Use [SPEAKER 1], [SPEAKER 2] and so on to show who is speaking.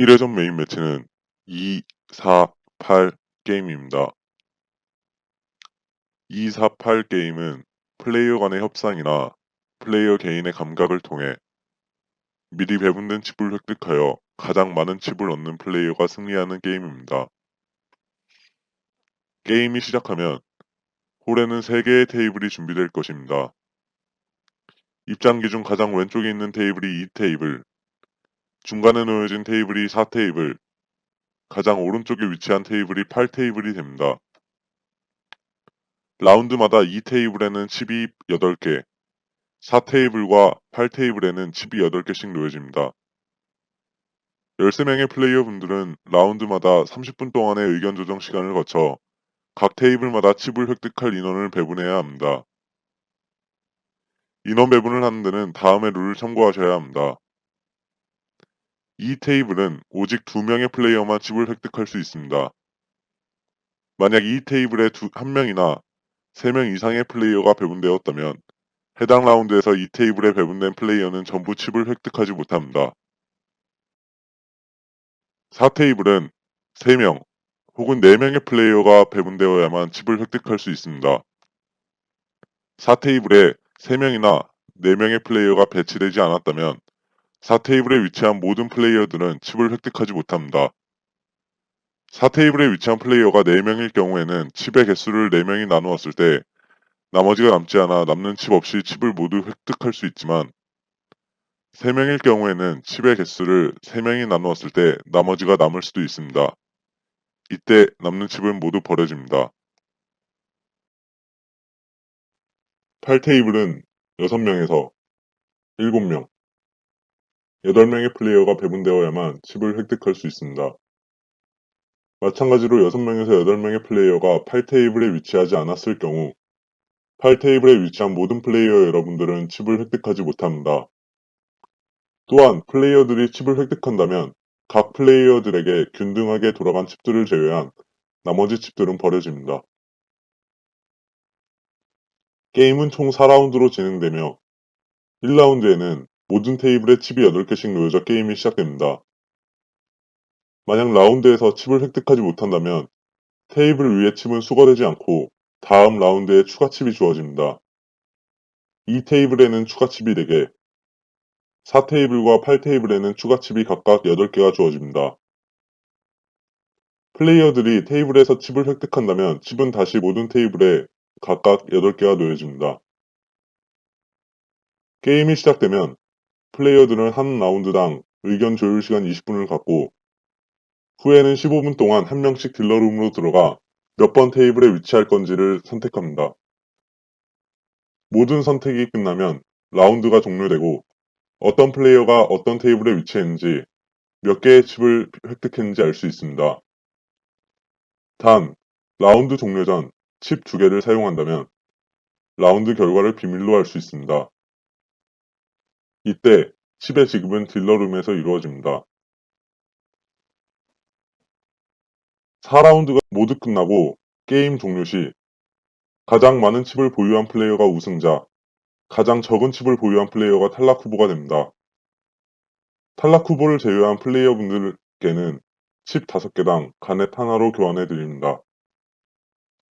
[SPEAKER 1] 1회전 메인 매치는 2, 4, 8 게임입니다. 2, 4, 8 게임은 플레이어 간의 협상이나 플레이어 개인의 감각을 통해 미리 배분된 칩을 획득하여 가장 많은 칩을 얻는 플레이어가 승리하는 게임입니다. 게임이 시작하면 홀에는 3개의 테이블이 준비될 것입니다. 입장 기준 가장 왼쪽에 있는 테이블이 2테이블, 중간에 놓여진 테이블이 4테이블, 가장 오른쪽에 위치한 테이블이 8테이블이 됩니다. 라운드마다 2테이블에는 칩이 8개, 4테이블과 8테이블에는 칩이 8개씩 놓여집니다. 13명의 플레이어 분들은 라운드마다 30분 동안의 의견 조정 시간을 거쳐 각 테이블마다 칩을 획득할 인원을 배분해야 합니다. 인원 배분을 하는 데는 다음의 룰을 참고하셔야 합니다. 이 테이블은 오직 2명의 플레이어만 칩을 획득할 수 있습니다. 만약 이 테이블에 1명이나 3명 이상의 플레이어가 배분되었다면 해당 라운드에서 이 테이블에 배분된 플레이어는 전부 칩을 획득하지 못합니다. 4테이블은 3명 혹은 4명의 플레이어가 배분되어야만 칩을 획득할 수 있습니다. 4테이블에 3명이나 4명의 플레이어가 배치되지 않았다면 4테이블에 위치한 모든 플레이어들은 칩을 획득하지 못합니다. 4테이블에 위치한 플레이어가 4명일 경우에는 칩의 개수를 4명이 나누었을 때 나머지가 남지 않아 남는 칩 없이 칩을 모두 획득할 수 있지만 3명일 경우에는 칩의 개수를 3명이 나누었을 때 나머지가 남을 수도 있습니다. 이때 남는 칩은 모두 버려집니다. 8테이블은 6명에서 7명, 8명의 플레이어가 배분되어야만 칩을 획득할 수 있습니다. 마찬가지로 6명에서 8명의 플레이어가 8테이블에 위치하지 않았을 경우 8테이블에 위치한 모든 플레이어 여러분들은 칩을 획득하지 못합니다. 또한 플레이어들이 칩을 획득한다면 각 플레이어들에게 균등하게 돌아간 칩들을 제외한 나머지 칩들은 버려집니다. 게임은 총 4라운드로 진행되며 1라운드에는 모든 테이블에 칩이 8개씩 놓여져 게임이 시작됩니다. 만약 라운드에서 칩을 획득하지 못한다면 테이블 위에 칩은 수거되지 않고 다음 라운드에 추가 칩이 주어집니다. 이 테이블에는 추가 칩이 4개, 4테이블과 8테이블에는 추가 칩이 각각 8개가 주어집니다. 플레이어들이 테이블에서 칩을 획득한다면 칩은 다시 모든 테이블에 각각 8개가 놓여집니다. 게임이 시작되면 플레이어들은 한 라운드당 의견 조율 시간 20분을 갖고 후에는 15분 동안 한 명씩 딜러룸으로 들어가 몇 번 테이블에 위치할 건지를 선택합니다. 모든 선택이 끝나면 라운드가 종료되고 어떤 플레이어가 어떤 테이블에 위치했는지 몇 개의 칩을 획득했는지 알 수 있습니다. 단, 라운드 종료 전칩두 개를 사용한다면 라운드 결과를 비밀로 알 수 있습니다. 이때 칩의 지급은 딜러룸에서 이루어집니다. 4라운드가 모두 끝나고 게임 종료 시 가장 많은 칩을 보유한 플레이어가 우승자, 가장 적은 칩을 보유한 플레이어가 탈락 후보가 됩니다. 탈락 후보를 제외한 플레이어분들께는 칩 5개당 가넷 하나로 교환해 드립니다.